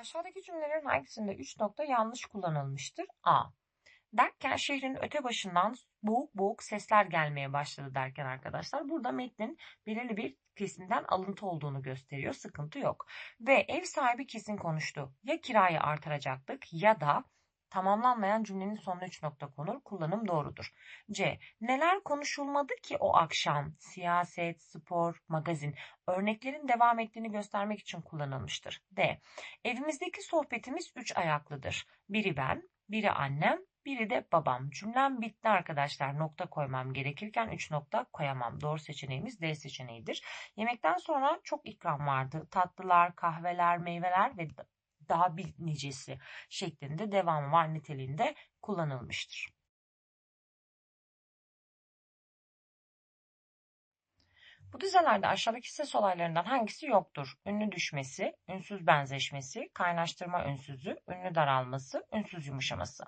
Aşağıdaki cümlelerin hangisinde 3 nokta yanlış kullanılmıştır? A. Derken şehrin öte başından boğuk boğuk sesler gelmeye başladı derken arkadaşlar. Burada metnin belirli bir kesimden alıntı olduğunu gösteriyor. Sıkıntı yok. Ve ev sahibi kesin konuştu. Ya kirayı artıracaktık ya da tamamlanmayan cümlenin sonuna 3 nokta konur. Kullanım doğrudur. C. Neler konuşulmadı ki o akşam? Siyaset, spor, magazin. Örneklerin devam ettiğini göstermek için kullanılmıştır. D. Evimizdeki sohbetimiz 3 ayaklıdır. Biri ben, biri annem, biri de babam. Cümlem bitti arkadaşlar. Nokta koymam gerekirken 3 nokta koyamam. Doğru seçeneğimiz D seçeneğidir. Yemekten sonra çok ikram vardı. Tatlılar, kahveler, meyveler ve daha bir şeklinde devamı var niteliğinde kullanılmıştır. Bu dizelerde aşağıdaki ses olaylarından hangisi yoktur? Ünlü düşmesi, ünsüz benzeşmesi, kaynaştırma ünsüzü, ünlü daralması, ünsüz yumuşaması.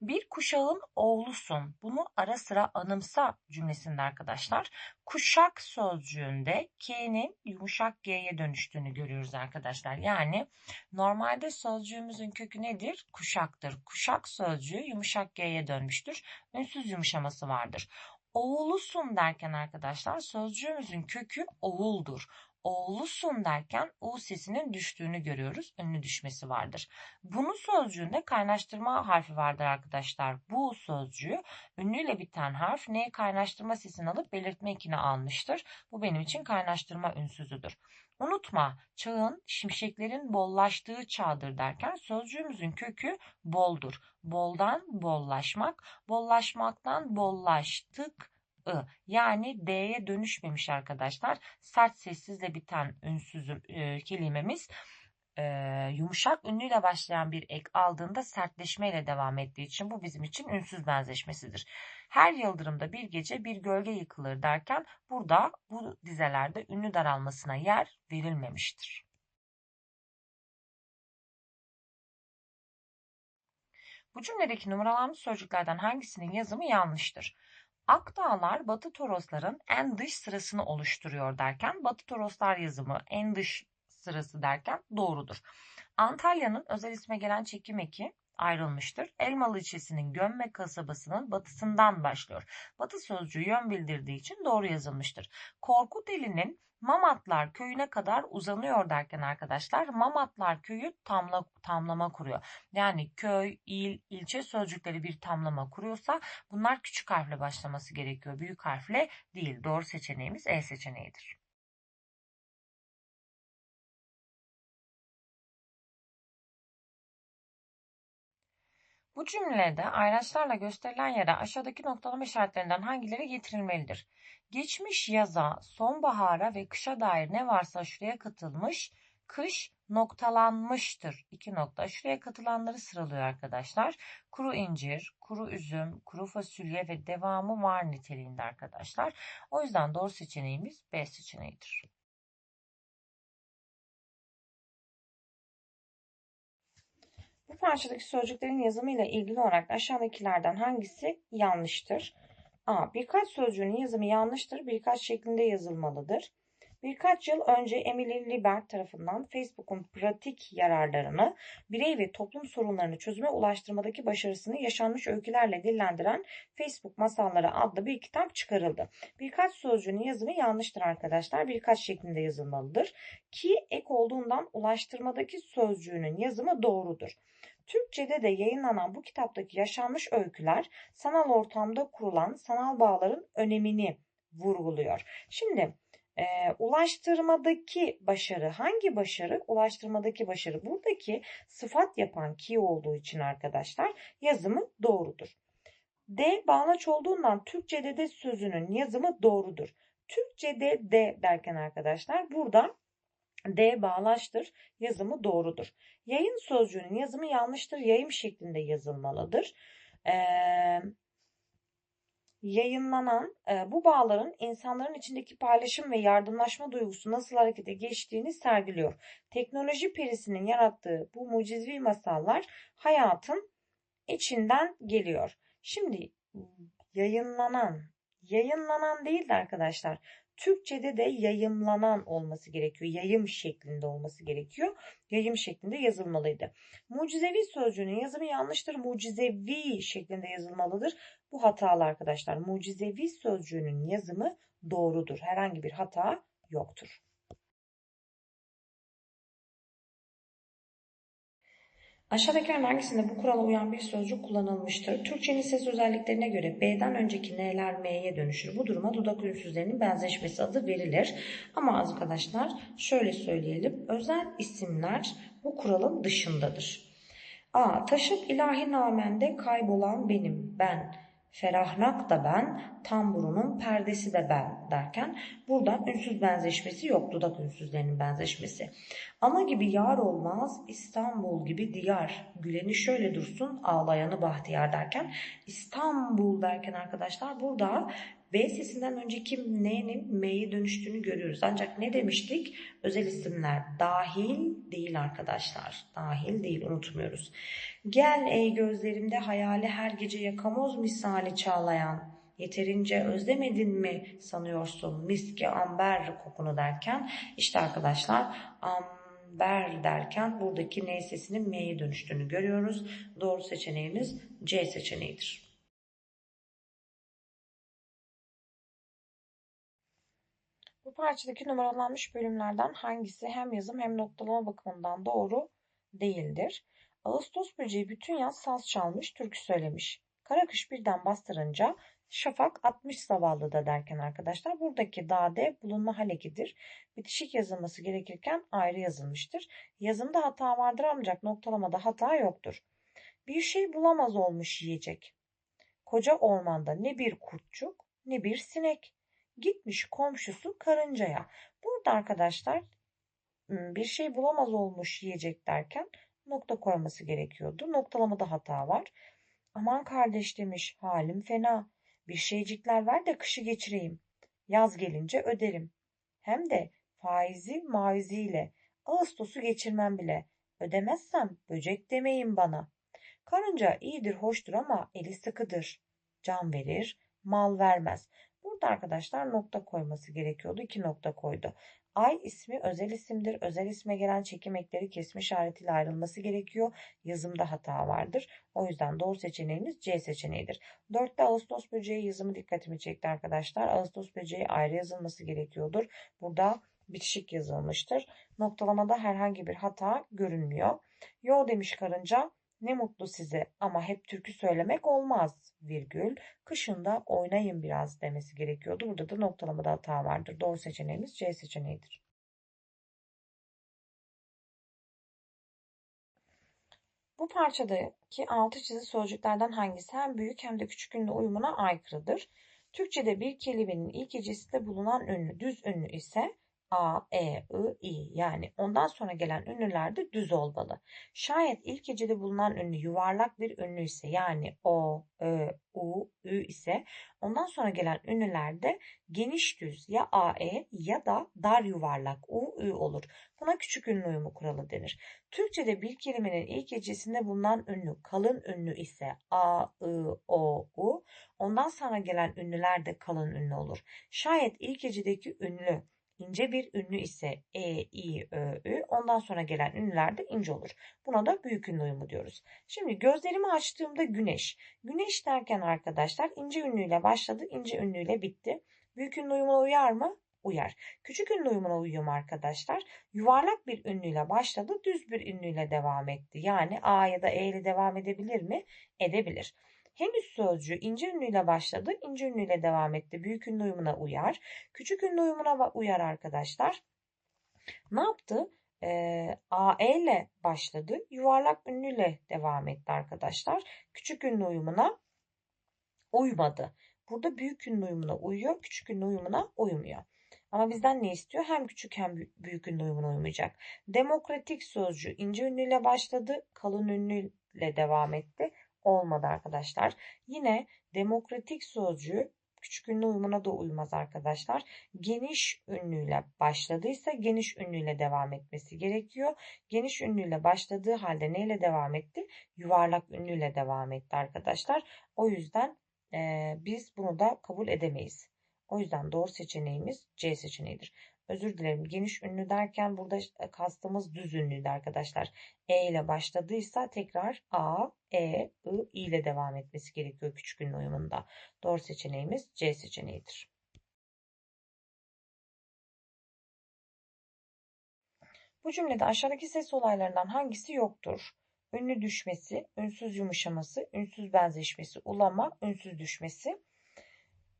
Bir kuşağın oğlusun. Bunu ara sıra anımsa cümlesinde arkadaşlar. Kuşak sözcüğünde K'nin yumuşak G'ye dönüştüğünü görüyoruz arkadaşlar. Yani normalde sözcüğümüzün kökü nedir? Kuşaktır. Kuşak sözcüğü yumuşak G'ye dönmüştür. Ünsüz yumuşaması vardır. Oğlusun derken arkadaşlar sözcüğümüzün kökü oğuldur. Oğlusun derken U sesinin düştüğünü görüyoruz. Ünlü düşmesi vardır. Bunu sözcüğünde kaynaştırma harfi vardır arkadaşlar. Bu sözcüğü ünlüyle biten harf ne kaynaştırma sesini alıp belirtme ekini almıştır. Bu benim için kaynaştırma ünsüzüdür. Unutma çağın şimşeklerin bollaştığı çağdır derken sözcüğümüzün kökü boldur. Boldan bollaşmak, bollaşmaktan bollaştık I. Yani D'ye dönüşmemiş arkadaşlar. Sert sessizle biten ünsüz e, kelimemiz e, yumuşak ünlüyle başlayan bir ek aldığında sertleşmeyle devam ettiği için bu bizim için ünsüz benzeşmesidir. Her yıldırımda bir gece bir gölge yıkılır derken burada bu dizelerde ünlü daralmasına yer verilmemiştir. Bu cümledeki numaralanmış sözcüklerden hangisinin yazımı yanlıştır? Akdağlar Batı Torosların en dış sırasını oluşturuyor derken Batı Toroslar yazımı en dış sırası derken doğrudur. Antalya'nın özel isme gelen çekim eki ayrılmıştır. Elmalı ilçesinin Gömme kasabasının batısından başlıyor. Batı sözcüğü yön bildirdiği için doğru yazılmıştır. Korkut elinin Mamatlar köyüne kadar uzanıyor derken arkadaşlar Mamatlar köyü tamla, tamlama kuruyor. Yani köy, il, ilçe sözcükleri bir tamlama kuruyorsa bunlar küçük harfle başlaması gerekiyor. Büyük harfle değil. Doğru seçeneğimiz E seçeneğidir. Bu cümlede ayraçlarla gösterilen yere aşağıdaki noktalama işaretlerinden hangileri getirilmelidir? Geçmiş yaza, sonbahara ve kışa dair ne varsa şuraya katılmış, kış noktalanmıştır. İki nokta. Şuraya katılanları sıralıyor arkadaşlar. Kuru incir, kuru üzüm, kuru fasulye ve devamı var niteliğinde arkadaşlar. O yüzden doğru seçeneğimiz B seçeneğidir. Bu parçadaki sözcüklerin yazımı ile ilgili olarak aşağıdakilerden hangisi yanlıştır? A. Birkaç sözcüğün yazımı yanlıştır, birkaç şeklinde yazılmalıdır. Birkaç yıl önce Emily Libert tarafından Facebook'un pratik yararlarını, birey ve toplum sorunlarını çözüme ulaştırmadaki başarısını yaşanmış öykülerle dillendiren Facebook Masalları adlı bir kitap çıkarıldı. Birkaç sözcüğün yazımı yanlıştır arkadaşlar. Birkaç şeklinde yazılmalıdır. Ki olduğundan ulaştırmadaki sözcüğünün yazımı doğrudur. Türkçe'de de yayınlanan bu kitaptaki yaşanmış öyküler sanal ortamda kurulan sanal bağların önemini vurguluyor. Şimdi e, ulaştırmadaki başarı hangi başarı? Ulaştırmadaki başarı buradaki sıfat yapan ki olduğu için arkadaşlar yazımı doğrudur. D bağlaç olduğundan Türkçe'de de sözünün yazımı doğrudur. Türkçe'de de derken arkadaşlar burada D bağlaçtır. Yazımı doğrudur. Yayın sözcüğünün yazımı yanlıştır. Yayım şeklinde yazılmalıdır. Ee, yayınlanan e, bu bağların insanların içindeki paylaşım ve yardımlaşma duygusu nasıl harekete geçtiğini sergiliyor. Teknoloji perisinin yarattığı bu mucizevi masallar hayatın içinden geliyor. Şimdi yayınlanan, yayınlanan değil de arkadaşlar Türkçede de yayımlanan olması gerekiyor. Yayım şeklinde olması gerekiyor. Yayım şeklinde yazılmalıydı. Mucizevi sözcüğünün yazımı yanlıştır. Mucizevi şeklinde yazılmalıdır. Bu hatalı arkadaşlar. Mucizevi sözcüğünün yazımı doğrudur. Herhangi bir hata yoktur. Aşağıdakilerin hangisinde bu kurala uyan bir sözcük kullanılmıştır? Türkçenin ses özelliklerine göre B'den önceki N'ler M'ye dönüşür. Bu duruma dudak ünsüzlerinin benzeşmesi adı verilir. Ama arkadaşlar şöyle söyleyelim. Özel isimler bu kuralın dışındadır. A. Taşıp ilahi namende kaybolan benim, ben. Ferahnak da ben, tamburunun perdesi de ben derken buradan ünsüz benzeşmesi yok. Dudak ünsüzlerinin benzeşmesi. Ana gibi yar olmaz, İstanbul gibi diyar. Güleni şöyle dursun, ağlayanı bahtiyar derken İstanbul derken arkadaşlar burada B sesinden önceki N'nin M'ye dönüştüğünü görüyoruz. Ancak ne demiştik? Özel isimler dahil değil arkadaşlar. Dahil değil unutmuyoruz. Gel ey gözlerimde hayali her gece yakamoz misali çağlayan. Yeterince özlemedin mi sanıyorsun miski amber kokunu derken işte arkadaşlar amber derken buradaki N sesinin M'ye dönüştüğünü görüyoruz. Doğru seçeneğimiz C seçeneğidir. Bu parçadaki numaralanmış bölümlerden hangisi hem yazım hem noktalama bakımından doğru değildir? Ağustos böceği bütün yaz saz çalmış, türkü söylemiş. Kara kış birden bastırınca şafak atmış zavallı da derken arkadaşlar buradaki dade bulunma halekidir. Bitişik yazılması gerekirken ayrı yazılmıştır. Yazımda hata vardır ancak noktalamada hata yoktur. Bir şey bulamaz olmuş yiyecek. Koca ormanda ne bir kurtçuk ne bir sinek. Gitmiş komşusu karıncaya. Burada arkadaşlar bir şey bulamaz olmuş yiyecek derken nokta koyması gerekiyordu. Noktalamada hata var. Aman kardeş demiş halim fena. Bir şeycikler ver de kışı geçireyim. Yaz gelince öderim. Hem de faizi maiziyle. Ağustos'u geçirmem bile. Ödemezsem böcek demeyin bana. Karınca iyidir hoştur ama eli sıkıdır. Can verir, mal vermez. Burada arkadaşlar nokta koyması gerekiyordu. İki nokta koydu. Ay ismi özel isimdir. Özel isme gelen çekim ekleri kesme işaretiyle ayrılması gerekiyor. Yazımda hata vardır. O yüzden doğru seçeneğimiz C seçeneğidir. 4'te Ağustos böceği yazımı dikkatimi çekti arkadaşlar. Ağustos böceği ayrı yazılması gerekiyordur. Burada bitişik yazılmıştır. Noktalamada herhangi bir hata görünmüyor. Yo demiş karınca. Ne mutlu size ama hep türkü söylemek olmaz virgül. Kışında oynayın biraz demesi gerekiyordu. Burada da noktalamada hata vardır. Doğru seçeneğimiz C seçeneğidir. Bu parçadaki altı çizili sözcüklerden hangisi hem büyük hem de küçük ünlü uyumuna aykırıdır? Türkçe'de bir kelimenin ilk hecisinde bulunan ünlü düz ünlü ise A, E, I, I yani ondan sonra gelen ünlüler de düz olmalı. Şayet ilk hecede bulunan ünlü yuvarlak bir ünlü ise yani O, Ö, U, Ü ise ondan sonra gelen ünlüler de geniş düz ya A, E ya da dar yuvarlak U, Ü olur. Buna küçük ünlü uyumu kuralı denir. Türkçe'de bir kelimenin ilk hecesinde bulunan ünlü kalın ünlü ise A, I, O, U ondan sonra gelen ünlüler de kalın ünlü olur. Şayet ilk hecedeki ünlü ince bir ünlü ise e, i, ö, ü ondan sonra gelen ünlüler de ince olur. Buna da büyük ünlü uyumu diyoruz. Şimdi gözlerimi açtığımda güneş. Güneş derken arkadaşlar ince ünlüyle başladı, ince ünlüyle bitti. Büyük ünlü uyumuna uyar mı? Uyar. Küçük ünlü uyumuna uyuyor mu arkadaşlar? Yuvarlak bir ünlüyle başladı, düz bir ünlüyle devam etti. Yani A ya da E ile devam edebilir mi? Edebilir. Henüz sözcüğü ince ünlüyle başladı, ince ünlüyle devam etti. Büyük ünlü uyumuna uyar. Küçük ünlü uyumuna uyar arkadaşlar. Ne yaptı? Ee, AE ile başladı. Yuvarlak ünlüyle devam etti arkadaşlar. Küçük ünlü uyumuna uymadı. Burada büyük ünlü uyumuna uyuyor, küçük ünlü uyumuna uymuyor. Ama bizden ne istiyor? Hem küçük hem büyük ünlü uyumuna uymayacak. Demokratik sözcüğü ince ünlüyle başladı, kalın ünlüyle devam etti olmadı arkadaşlar. Yine demokratik sözcüğü küçük ünlü uyumuna da uymaz arkadaşlar. Geniş ünlüyle başladıysa geniş ünlüyle devam etmesi gerekiyor. Geniş ünlüyle başladığı halde neyle devam etti? Yuvarlak ünlüyle devam etti arkadaşlar. O yüzden e, biz bunu da kabul edemeyiz. O yüzden doğru seçeneğimiz C seçeneğidir. Özür dilerim. Geniş ünlü derken burada kastımız düz ünlüydü arkadaşlar. E ile başladıysa tekrar A, E, I, I ile devam etmesi gerekiyor küçük ünlü uyumunda. Doğru seçeneğimiz C seçeneğidir. Bu cümlede aşağıdaki ses olaylarından hangisi yoktur? Ünlü düşmesi, ünsüz yumuşaması, ünsüz benzeşmesi, ulama, ünsüz düşmesi.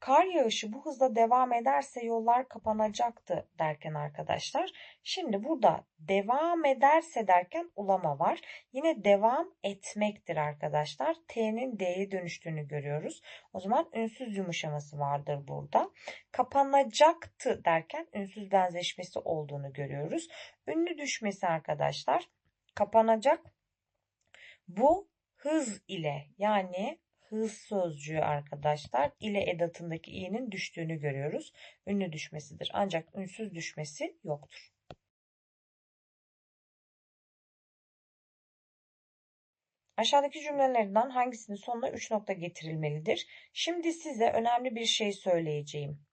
Kar yağışı bu hızla devam ederse yollar kapanacaktı derken arkadaşlar. Şimdi burada devam ederse derken ulama var. Yine devam etmektir arkadaşlar. T'nin D'ye dönüştüğünü görüyoruz. O zaman ünsüz yumuşaması vardır burada. Kapanacaktı derken ünsüz benzeşmesi olduğunu görüyoruz. Ünlü düşmesi arkadaşlar kapanacak. Bu hız ile yani hız sözcüğü arkadaşlar ile edatındaki i'nin düştüğünü görüyoruz. Ünlü düşmesidir. Ancak ünsüz düşmesi yoktur. Aşağıdaki cümlelerden hangisinin sonuna 3 nokta getirilmelidir? Şimdi size önemli bir şey söyleyeceğim.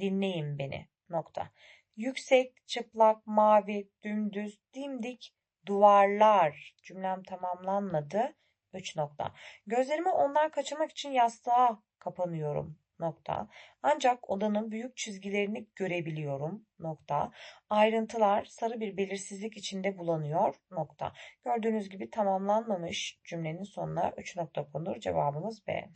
Dinleyin beni. Nokta. Yüksek, çıplak, mavi, dümdüz, dimdik duvarlar. Cümlem tamamlanmadı. 3 nokta. Gözlerimi ondan kaçırmak için yastığa kapanıyorum. Nokta. Ancak odanın büyük çizgilerini görebiliyorum. Nokta. Ayrıntılar sarı bir belirsizlik içinde bulanıyor. Nokta. Gördüğünüz gibi tamamlanmamış cümlenin sonuna 3 nokta konur. Cevabımız B.